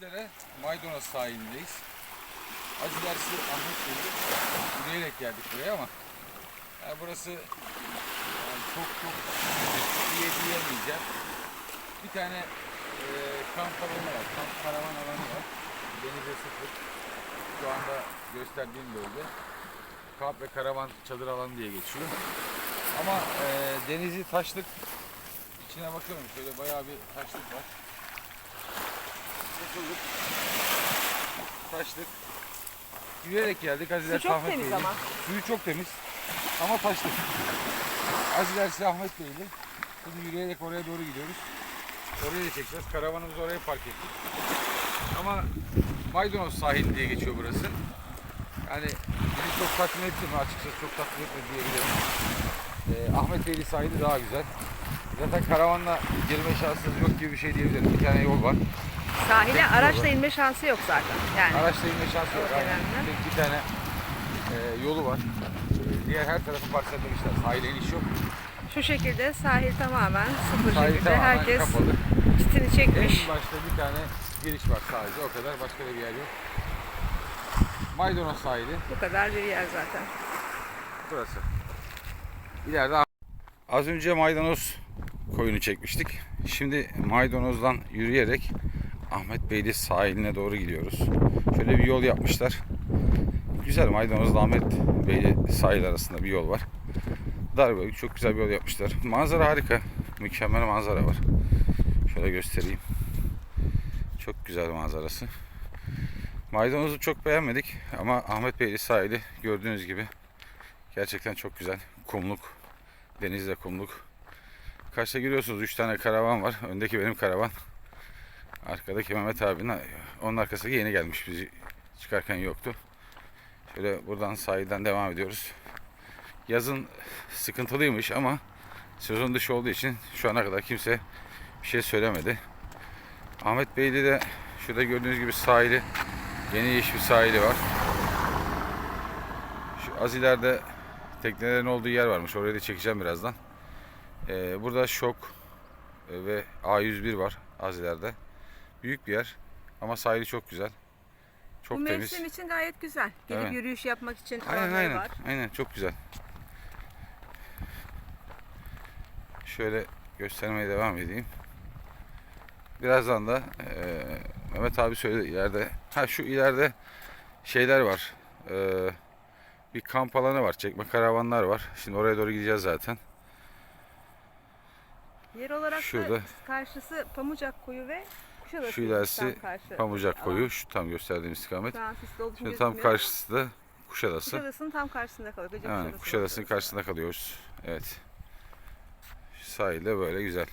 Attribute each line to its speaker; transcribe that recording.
Speaker 1: Sizlere Maydanoz sahilindeyiz. Azilersi Ahmet Bey'i yürüyerek geldik buraya ama yani burası yani çok çok diye diyemeyeceğim. Bir tane e, kamp alanı var, kamp karavan alanı var. Denize sıfır. Şu anda gösterdiğim bölge. Kamp ve karavan çadır alanı diye geçiyor. Ama e, denizi taşlık içine bakıyorum şöyle bayağı bir taşlık var. Oturduk. Taşlık. Yürüyerek geldik. Aziler
Speaker 2: Su çok
Speaker 1: Ahmet
Speaker 2: temiz
Speaker 1: Bey'le.
Speaker 2: ama.
Speaker 1: Suyu çok temiz. Ama taşlık. Aziler Ahmet Bey'le. Şimdi yürüyerek oraya doğru gidiyoruz. Oraya da çekeceğiz. Karavanımızı oraya park ettik. Ama Maydanoz sahili diye geçiyor burası. Yani bizi çok tatmin etti mi açıkçası çok tatmin etmedi diyebilirim. Ee, Ahmet Beyli sahili daha güzel. Zaten karavanla girme şansınız yok gibi bir şey diyebilirim. Bir tane yol var.
Speaker 2: Sahile
Speaker 1: Tek
Speaker 2: araçla
Speaker 1: yolu.
Speaker 2: inme şansı yok zaten. Yani
Speaker 1: Araçla inme şansı yok.
Speaker 2: Önemli.
Speaker 1: Tek bir tane e, yolu var. E, diğer her tarafı parsellemişler. Sahile iniş yok.
Speaker 2: şu şekilde sahil tamamen sıfır
Speaker 1: Sahil
Speaker 2: şekilde
Speaker 1: tamamen
Speaker 2: herkes
Speaker 1: kapalı.
Speaker 2: kitini çekmiş.
Speaker 1: En başta bir tane giriş var sadece. O kadar. Başka bir yer yok. Maydanoz sahili.
Speaker 2: Bu kadar bir yer zaten.
Speaker 1: Burası. İleride Az önce maydanoz koyunu çekmiştik. Şimdi maydanozdan yürüyerek Ahmet Beyli sahiline doğru gidiyoruz. Şöyle bir yol yapmışlar. Güzel maydanozla Ahmet Beyli sahil arasında bir yol var. Dar böyle çok güzel bir yol yapmışlar. Manzara harika. Mükemmel manzara var. Şöyle göstereyim. Çok güzel manzarası. Maydanozu çok beğenmedik ama Ahmet Beyli sahili gördüğünüz gibi gerçekten çok güzel. Kumluk, denizle kumluk. Kaçta giriyorsunuz? 3 tane karavan var. Öndeki benim karavan. Arkadaki Mehmet abinin onun arkasındaki yeni gelmiş. Bizi çıkarken yoktu. Şöyle buradan sahilden devam ediyoruz. Yazın sıkıntılıymış ama sezon dışı olduğu için şu ana kadar kimse bir şey söylemedi. Ahmet Bey'de de şurada gördüğünüz gibi sahili geniş bir sahili var. Şu az ileride teknelerin olduğu yer varmış. Orayı da çekeceğim birazdan. Ee, burada Şok e, ve A101 var az ileride. Büyük bir yer ama sahili çok güzel. Çok
Speaker 2: Bu
Speaker 1: temiz.
Speaker 2: mevsim için gayet güzel. Gelip
Speaker 1: Evet.
Speaker 2: yürüyüş yapmak için
Speaker 1: Aynen
Speaker 2: alanları
Speaker 1: aynen.
Speaker 2: var.
Speaker 1: Aynen çok güzel. Şöyle göstermeye devam edeyim. Birazdan da e, Mehmet abi söyledi ileride. Ha şu ileride şeyler var. E, bir kamp alanı var. Çekme karavanlar var. Şimdi oraya doğru gideceğiz zaten.
Speaker 2: Yer olarak
Speaker 1: Şurada.
Speaker 2: da karşısı Pamucak Koyu ve
Speaker 1: Şu ilerisi
Speaker 2: karşı
Speaker 1: Pamucak koyu. Şu tam gösterdiğim istikamet. Şimdi tam karşısı da Kuşadası.
Speaker 2: Kuşadası'nın tam karşısında kalıyor. Gece Kuşadası
Speaker 1: Kuşadası'nın karşısında kalıyoruz. Evet. Şu Sahilde böyle güzel.